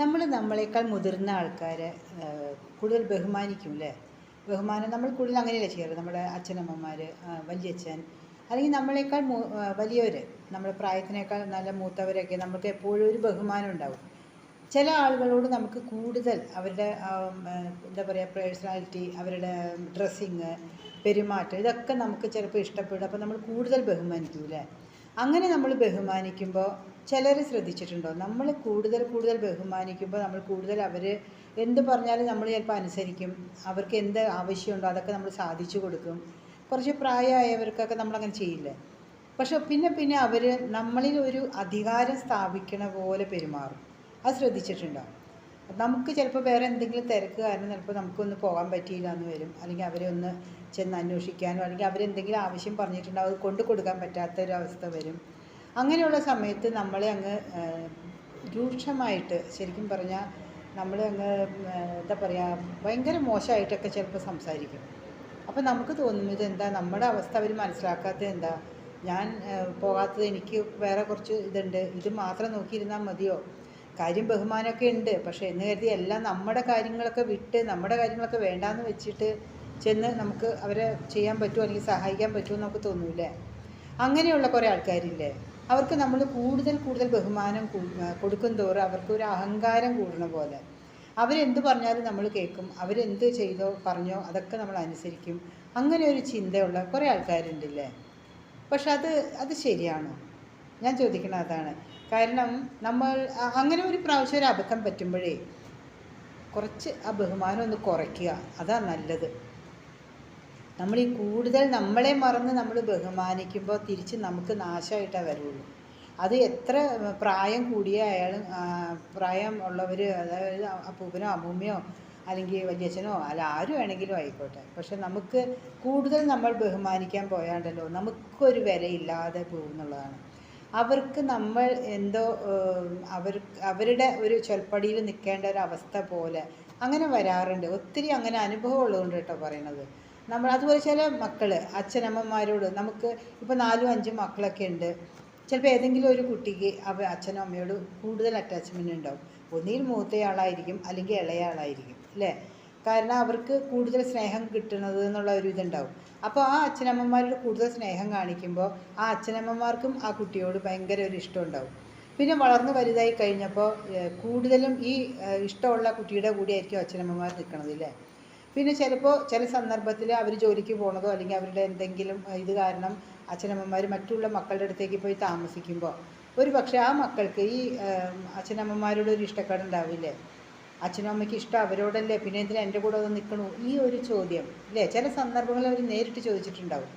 നമ്മൾ നമ്മളെക്കാൾ മുതിർന്ന ആൾക്കാരെ കൂടുതൽ ബഹുമാനിക്കും അല്ലേ ബഹുമാനം നമ്മൾ കൂടുതൽ അങ്ങനെയല്ലേ ചെയ്യാറ്? നമ്മുടെ അച്ഛനമ്മമാർ വലിയച്ഛൻ അല്ലെങ്കിൽ നമ്മളെക്കാൾ വലിയവർ നമ്മുടെ പ്രായത്തിനേക്കാൾ നല്ല മൂത്തവരൊക്കെ നമുക്ക് എപ്പോഴും ഒരു ബഹുമാനം ഉണ്ടാവും. ചില ആളുകളോട് നമുക്ക് കൂടുതൽ അവരുടെ എന്താ പറയുക പേഴ്സണാലിറ്റി അവരുടെ ഡ്രസ്സിങ് പെരുമാറ്റം ഇതൊക്കെ നമുക്ക് ചിലപ്പോൾ ഇഷ്ടപ്പെടും. അപ്പോൾ നമ്മൾ കൂടുതൽ ബഹുമാനിക്കും അല്ലേ അങ്ങനെ നമ്മൾ ബഹുമാനിക്കുമ്പോൾ ചിലർ ശ്രദ്ധിച്ചിട്ടുണ്ടോ? നമ്മൾ കൂടുതൽ കൂടുതൽ ബഹുമാനിക്കുമ്പോൾ നമ്മൾ കൂടുതൽ അവർ എന്ത് പറഞ്ഞാലും നമ്മൾ ചിലപ്പോൾ അനുസരിക്കും. അവർക്ക് എന്ത് ആവശ്യമുണ്ടോ അതൊക്കെ നമ്മൾ സാധിച്ചു കൊടുക്കും. കുറച്ച് പ്രായമായവർക്കൊക്കെ നമ്മളങ്ങനെ ചെയ്യില്ലേ? പക്ഷെ പിന്നെ പിന്നെ അവർ നമ്മളിൽ ഒരു അധികാരം സ്ഥാപിക്കണ പോലെ പെരുമാറും. അത് ശ്രദ്ധിച്ചിട്ടുണ്ടോ? നമുക്ക് ചിലപ്പോൾ വേറെ എന്തെങ്കിലും തിരക്ക് കാരണം ചിലപ്പോൾ നമുക്കൊന്ന് പോകാൻ പറ്റിയില്ല എന്ന് വരും. അല്ലെങ്കിൽ അവരെ ഒന്ന് ചെന്ന് അന്വേഷിക്കാനോ അല്ലെങ്കിൽ അവരെന്തെങ്കിലും ആവശ്യം പറഞ്ഞിട്ടുണ്ടാവും അത് കൊണ്ടു കൊടുക്കാൻ പറ്റാത്ത ഒരു അവസ്ഥ വരും. അങ്ങനെയുള്ള സമയത്ത് നമ്മളെ അങ്ങ് രൂക്ഷമായിട്ട് ശരിക്കും പറഞ്ഞാൽ നമ്മൾ അങ്ങ് എന്താ പറയുക ഭയങ്കര മോശമായിട്ടൊക്കെ ചിലപ്പോൾ സംസാരിക്കും. അപ്പോൾ നമുക്ക് തോന്നുന്നത് എന്താ നമ്മുടെ അവസ്ഥ അവർ മനസ്സിലാക്കാത്തത് എന്താ? ഞാൻ പോകാത്തത് എനിക്ക് വേറെ കുറച്ച് ഇതുണ്ട്. ഇത് മാത്രം നോക്കിയിരുന്നാൽ മതിയോ? കാര്യം ബഹുമാനമൊക്കെ ഉണ്ട്. പക്ഷേ എന്ന് കരുതി എല്ലാം നമ്മുടെ കാര്യങ്ങളൊക്കെ വിട്ട് നമ്മുടെ കാര്യങ്ങളൊക്കെ വേണ്ടാന്ന് വെച്ചിട്ട് ചെന്ന് നമുക്ക് അവരെ ചെയ്യാൻ പറ്റുമോ അല്ലെങ്കിൽ സഹായിക്കാൻ പറ്റുമോ എന്നൊക്കെ തോന്നൂലേ അങ്ങനെയുള്ള കുറേ ആൾക്കാരില്ലേ? അവർക്ക് നമ്മൾ കൂടുതൽ കൂടുതൽ ബഹുമാനം കൊടുക്കും തോറും അവർക്ക് ഒരു അഹങ്കാരം കൂടുന്ന പോലെ. അവരെന്ത് പറഞ്ഞാലും നമ്മൾ കേൾക്കും. അവരെന്ത് ചെയ്തോ പറഞ്ഞോ അതൊക്കെ നമ്മൾ അനുസരിക്കും. അങ്ങനെ ഒരു ചിന്തയുള്ള കുറേ ആൾക്കാരുണ്ടല്ലേ? പക്ഷെ അത് അത് ശരിയാണോ? ഞാൻ ചോദിക്കണം അതാണ്. കാരണം നമ്മൾ അങ്ങനെ ഒരു പ്രാവശ്യം ഒരു അബദ്ധം പറ്റുമ്പോഴേ കുറച്ച് ആ ബഹുമാനം ഒന്ന് കുറയ്ക്കുക. അതാ നല്ലത്. നമ്മൾ ഈ കൂടുതൽ നമ്മളെ മറന്ന് നമ്മൾ ബഹുമാനിക്കുമ്പോൾ തിരിച്ച് നമുക്ക് നാശമായിട്ടേ വരുള്ളൂ. അത് എത്ര പ്രായം കൂടിയ അയാൾ പ്രായം ഉള്ളവർ അതായത് അപ്പൂപ്പനോ അമ്മൂമ്മയോ അല്ലെങ്കിൽ വല്യച്ഛനോ അല്ല ആരും വേണമെങ്കിലും ആയിക്കോട്ടെ. പക്ഷെ നമുക്ക് കൂടുതൽ നമ്മൾ ബഹുമാനിക്കാൻ പോയാണ്ടല്ലോ നമുക്കൊരു വിലയില്ലാതെ പോകുന്നുള്ളതാണ്. അവർക്ക് നമ്മൾ എന്തോ അവർ അവരുടെ ഒരു ചൊൽപ്പടിയിൽ നിൽക്കേണ്ട ഒരു അവസ്ഥ പോലെ അങ്ങനെ വരാറുണ്ട്. ഒത്തിരി അങ്ങനെ അനുഭവം ഉള്ളതുകൊണ്ട് കേട്ടോ പറയണത്. നമ്മൾ അതുപോലെ ചില മക്കൾ അച്ഛനമ്മമാരോട് നമുക്ക് ഇപ്പോൾ നാലും അഞ്ചും മക്കളൊക്കെ ഉണ്ട്. ചിലപ്പോൾ ഏതെങ്കിലും ഒരു കുട്ടിക്ക് അവ അച്ഛനും അമ്മയോട് കൂടുതൽ അറ്റാച്ച്മെന്റ് ഉണ്ടാവും. ഒന്നിൽ മൂത്തയാളായിരിക്കും അല്ലെങ്കിൽ ഇളയ ആളായിരിക്കും അല്ലേ? കാരണം അവർക്ക് കൂടുതൽ സ്നേഹം കിട്ടുന്നത് എന്നുള്ള ഒരു ഇതുണ്ടാവും. അപ്പോൾ ആ അച്ഛനമ്മമാരോട് കൂടുതൽ സ്നേഹം കാണിക്കുമ്പോൾ ആ അച്ഛനമ്മമാർക്കും ആ കുട്ടിയോട് ഭയങ്കര ഒരു ഇഷ്ടം ഉണ്ടാവും. പിന്നെ വളർന്നു വലുതായി കഴിഞ്ഞപ്പോൾ കൂടുതലും ഈ ഇഷ്ടമുള്ള കുട്ടിയുടെ കൂടെ ആയിരിക്കും അച്ഛനമ്മമാർ നിൽക്കുന്നത് അല്ലേ പിന്നെ ചിലപ്പോൾ ചില സന്ദർഭത്തിൽ അവർ ജോലിക്ക് പോണതോ അല്ലെങ്കിൽ അവരുടെ എന്തെങ്കിലും ഇത് കാരണം അച്ഛനമ്മമാർ മറ്റുള്ള മക്കളുടെ അടുത്തേക്ക് പോയി താമസിക്കുമ്പോൾ ഒരു പക്ഷേ ആ മക്കൾക്ക് ഈ അച്ഛനമ്മമാരോട് ഒരു ഇഷ്ടക്കേടുണ്ടാവില്ലേ അച്ഛനും അമ്മയ്ക്ക് ഇഷ്ടം അവരോടല്ലേ? പിന്നെ എന്തിനാ എന്റെ കൂടെ ഒന്ന് നിൽക്കണു ഈ ഒരു ചോദ്യം അല്ലേ ചില സന്ദർഭങ്ങളിൽ അവർ നേരിട്ട് ചോദിച്ചിട്ടുണ്ടാവും.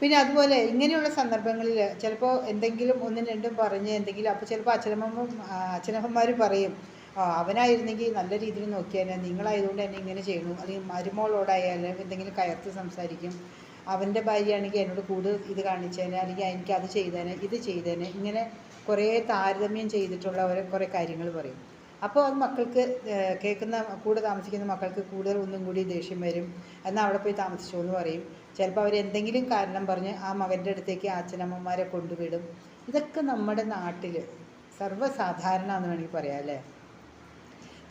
പിന്നെ അതുപോലെ ഇങ്ങനെയുള്ള സന്ദർഭങ്ങളിൽ ചിലപ്പോൾ എന്തെങ്കിലും ഒന്നും രണ്ടും പറഞ്ഞ് എന്തെങ്കിലും അപ്പോൾ ചിലപ്പോൾ അച്ഛനമ്മ അച്ഛനമ്മമാർ പറയും അവനായിരുന്നെങ്കിൽ നല്ല രീതിയിൽ നോക്കിയാൽ നിങ്ങളായതുകൊണ്ട് എന്നെ ഇങ്ങനെ ചെയ്യണു. അല്ലെങ്കിൽ മരുമോളോടായാലും എന്തെങ്കിലും കയർത്ത് സംസാരിക്കും. അവന്റെ ഭാര്യയാണെങ്കിൽ എന്നോട് കൂടുതൽ ഇത് കാണിച്ചേനെ അല്ലെങ്കിൽ എനിക്ക് അത് ചെയ്തേനെ ഇത് ചെയ്തേനെ ഇങ്ങനെ കുറേ താരതമ്യം ചെയ്തിട്ടുള്ള ഓരോ കുറേ കാര്യങ്ങൾ പറയും. അപ്പോൾ അത് മക്കൾക്ക് കേൾക്കുന്ന കൂടെ താമസിക്കുന്ന മക്കൾക്ക് കൂടുതൽ ഒന്നും കൂടി ദേഷ്യം വരും. എന്നാൽ അവിടെ പോയി താമസിച്ചോന്ന് പറയും. ചിലപ്പോൾ അവർ എന്തെങ്കിലും കാരണം പറഞ്ഞ് ആ മകന്റെ അടുത്തേക്ക് അച്ഛനമ്മമാരെ കൊണ്ടുവിടും. ഇതൊക്കെ നമ്മുടെ നാട്ടിൽ സർവസാധാരണ എന്ന് വേണമെങ്കിൽ പറയാം അല്ലേ?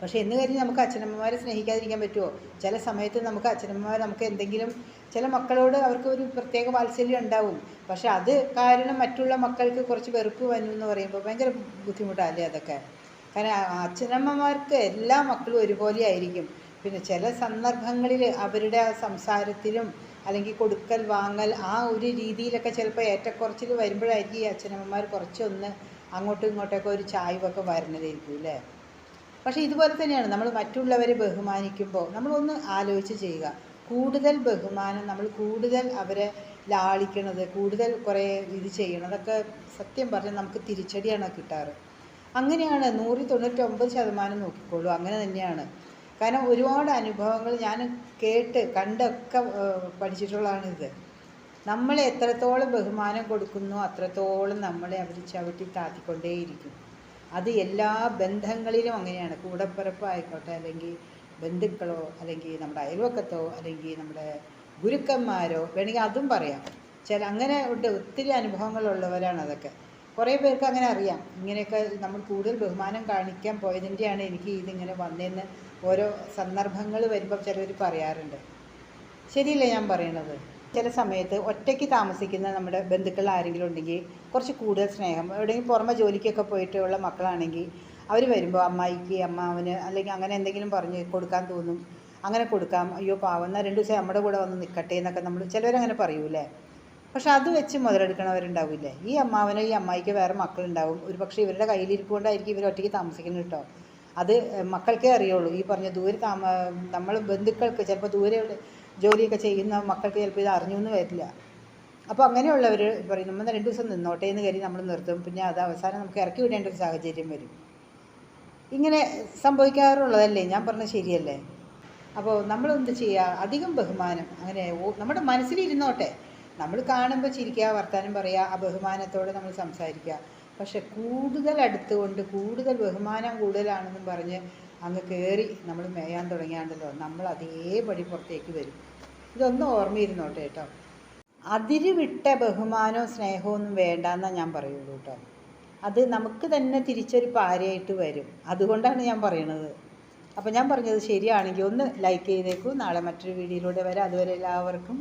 പക്ഷേ എന്ന് കരുതി നമുക്ക് അച്ഛനമ്മമാരെ സ്നേഹിക്കാതിരിക്കാൻ പറ്റുമോ ചില സമയത്ത് നമുക്ക് അച്ഛനമ്മമാർ നമുക്ക് എന്തെങ്കിലും ചില മക്കളോട് അവർക്ക് ഒരു പ്രത്യേക വാത്സല്യം ഉണ്ടാവും. പക്ഷെ അത് കാരണം മറ്റുള്ള മക്കൾക്ക് കുറച്ച് വെറുപ്പ് വന്നു എന്ന് പറയുമ്പോൾ ഭയങ്കര ബുദ്ധിമുട്ടല്ലേ അതൊക്കെ. കാരണം അച്ഛനമ്മമാർക്ക് എല്ലാ മക്കളും ഒരുപോലെ ആയിരിക്കും. പിന്നെ ചില സന്ദർഭങ്ങളിൽ അവരുടെ ആ സംസാരത്തിലും അല്ലെങ്കിൽ കൊടുക്കൽ വാങ്ങൽ ആ ഒരു രീതിയിലൊക്കെ ചിലപ്പോൾ ഏറ്റക്കുറച്ചിൽ വരുമ്പോഴായിരിക്കും ഈ അച്ഛനമ്മമാർ കുറച്ചൊന്ന് അങ്ങോട്ടും ഇങ്ങോട്ടൊക്കെ ഒരു ചായ്വൊക്കെ വരണതായിരിക്കും അല്ലേ? പക്ഷേ ഇതുപോലെ തന്നെയാണ്. നമ്മൾ മറ്റുള്ളവരെ ബഹുമാനിക്കുമ്പോൾ നമ്മളൊന്ന് ആലോചിച്ച് ചെയ്യുക. കൂടുതൽ ബഹുമാനം നമ്മൾ കൂടുതൽ അവരെ ലാളിക്കണത് കൂടുതൽ കുറേ ഇത് ചെയ്യണതൊക്കെ സത്യം പറഞ്ഞാൽ നമുക്ക് തിരിച്ചടിയാണ് കിട്ടാറ്. അങ്ങനെയാണ് നൂറിൽ തൊണ്ണൂറ്റൊമ്പത് ശതമാനം നോക്കിക്കോളൂ അങ്ങനെ തന്നെയാണ്. കാരണം ഒരുപാട് അനുഭവങ്ങൾ ഞാൻ കേട്ട് കണ്ടൊക്കെ പഠിച്ചിട്ടുള്ളതാണ് പഠിച്ചിട്ടുള്ളതാണിത്. നമ്മൾ എത്രത്തോളം ബഹുമാനം കൊടുക്കുന്നു അത്രത്തോളം നമ്മളെ അവർ ചവിട്ടി താത്തിക്കൊണ്ടേയിരിക്കും. അത് എല്ലാ ബന്ധങ്ങളിലും അങ്ങനെയാണ്. കൂടപ്പിറപ്പായിക്കോട്ടെ അല്ലെങ്കിൽ ബന്ധുക്കളോ അല്ലെങ്കിൽ നമ്മുടെ അയൽവക്കത്തോ അല്ലെങ്കിൽ നമ്മുടെ ഗുരുക്കന്മാരോ വേണമെങ്കിൽ അതും പറയാം. ചില അങ്ങനെ ഉണ്ട് ഒത്തിരി അനുഭവങ്ങളുള്ളവരാണ് അതൊക്കെ. കുറേ പേർക്ക് അങ്ങനെ അറിയാം. ഇങ്ങനെയൊക്കെ നമ്മൾ കൂടുതൽ ബഹുമാനം കാണിക്കാൻ പോയതിന്റെയാണ് എനിക്ക് ഇതിങ്ങനെ വന്നതെന്ന് ഓരോ സന്ദർഭങ്ങൾ വരുമ്പോൾ ചിലവർ പറയാറുണ്ട്. ശരിയല്ലേ ഞാൻ പറയണത്? ചില സമയത്ത് ഒറ്റയ്ക്ക് താമസിക്കുന്ന നമ്മുടെ ബന്ധുക്കൾ ആരെങ്കിലും ഉണ്ടെങ്കിൽ കുറച്ച് കൂടുതൽ സ്നേഹം എവിടെയെങ്കിലും പുറമെ ജോലിക്കൊക്കെ പോയിട്ടുള്ള മക്കളാണെങ്കിൽ അവർ വരുമ്പോൾ അമ്മായിക്ക് അമ്മാവന് അല്ലെങ്കിൽ അങ്ങനെ എന്തെങ്കിലും പറഞ്ഞ് കൊടുക്കാൻ തോന്നും. അങ്ങനെ കൊടുക്കാം. അയ്യോ പാവം. എന്നാൽ രണ്ട് ദിവസം നമ്മുടെ കൂടെ വന്ന് നിൽക്കട്ടെ എന്നൊക്കെ നമ്മൾ ചിലവരങ്ങനെ പറയൂലേ പക്ഷെ അത് വെച്ച് മുതലെടുക്കണവരുണ്ടാവില്ലേ? ഈ അമ്മാവനോ ഈ അമ്മായിക്ക് വേറെ മക്കളുണ്ടാവും. ഒരു പക്ഷേ ഇവരുടെ കയ്യിലിരിക്കൊണ്ടായിരിക്കും ഇവർ ഒറ്റയ്ക്ക് താമസിക്കുന്നത് കേട്ടോ. അത് മക്കൾക്കേ അറിയുള്ളൂ. ഈ പറഞ്ഞ ദൂരെ താമ നമ്മൾ ബന്ധുക്കൾക്ക് ചിലപ്പോൾ ദൂരെ ജോലിയൊക്കെ ചെയ്യുന്ന മക്കൾക്ക് ചിലപ്പോൾ ഇത് അറിഞ്ഞു എന്ന് വരില്ല. അപ്പോൾ അങ്ങനെയുള്ളവർ പറയും നമ്മൾ രണ്ട് ദിവസം നിന്നോട്ടെ എന്ന് കരുതി നമ്മൾ നിർത്തും. പിന്നെ അത് അവസാനം നമുക്ക് ഇറക്കി വിടേണ്ട ഒരു സാഹചര്യം വരും. ഇങ്ങനെ സംഭവിക്കാറുള്ളതല്ലേ? ഞാൻ പറഞ്ഞ ശരിയല്ലേ? അപ്പോൾ നമ്മളെന്ത് ചെയ്യുക അധികം ബഹുമാനം. അങ്ങനെ നമ്മുടെ മനസ്സിലിരുന്നോട്ടെ. നമ്മൾ കാണുമ്പോൾ ചിരിക്കുക വർത്തമാനം പറയുക ആ ബഹുമാനത്തോടെ നമ്മൾ സംസാരിക്കുക. പക്ഷെ കൂടുതൽ അടുത്തുകൊണ്ട് കൂടുതൽ ബഹുമാനം കൂടുതലാണെന്നും പറഞ്ഞ് അങ്ങ് കയറി നമ്മൾ മേയാൻ തുടങ്ങിയാണ്ടല്ലോ നമ്മൾ അതേപടി പുറത്തേക്ക് വരും. ഇതൊന്നും ഓർമ്മയിരുന്നോട്ടെ കേട്ടോ. അതിരുവിട്ട ബഹുമാനവും സ്നേഹവും ഒന്നും വേണ്ടെന്നാണ് ഞാൻ പറയുള്ളൂ കേട്ടോ. അത് നമുക്ക് തന്നെ തിരിച്ചൊരു പാരയായിട്ട് വരും. അതുകൊണ്ടാണ് ഞാൻ പറയണത്. അപ്പോൾ ഞാൻ പറഞ്ഞത് ശരിയാണെങ്കിൽ ഒന്ന് ലൈക്ക് ചെയ്തേക്കൂ. നാളെ മറ്റൊരു വീഡിയോയിലൂടെ വരാം. അതുവരെ എല്ലാവർക്കും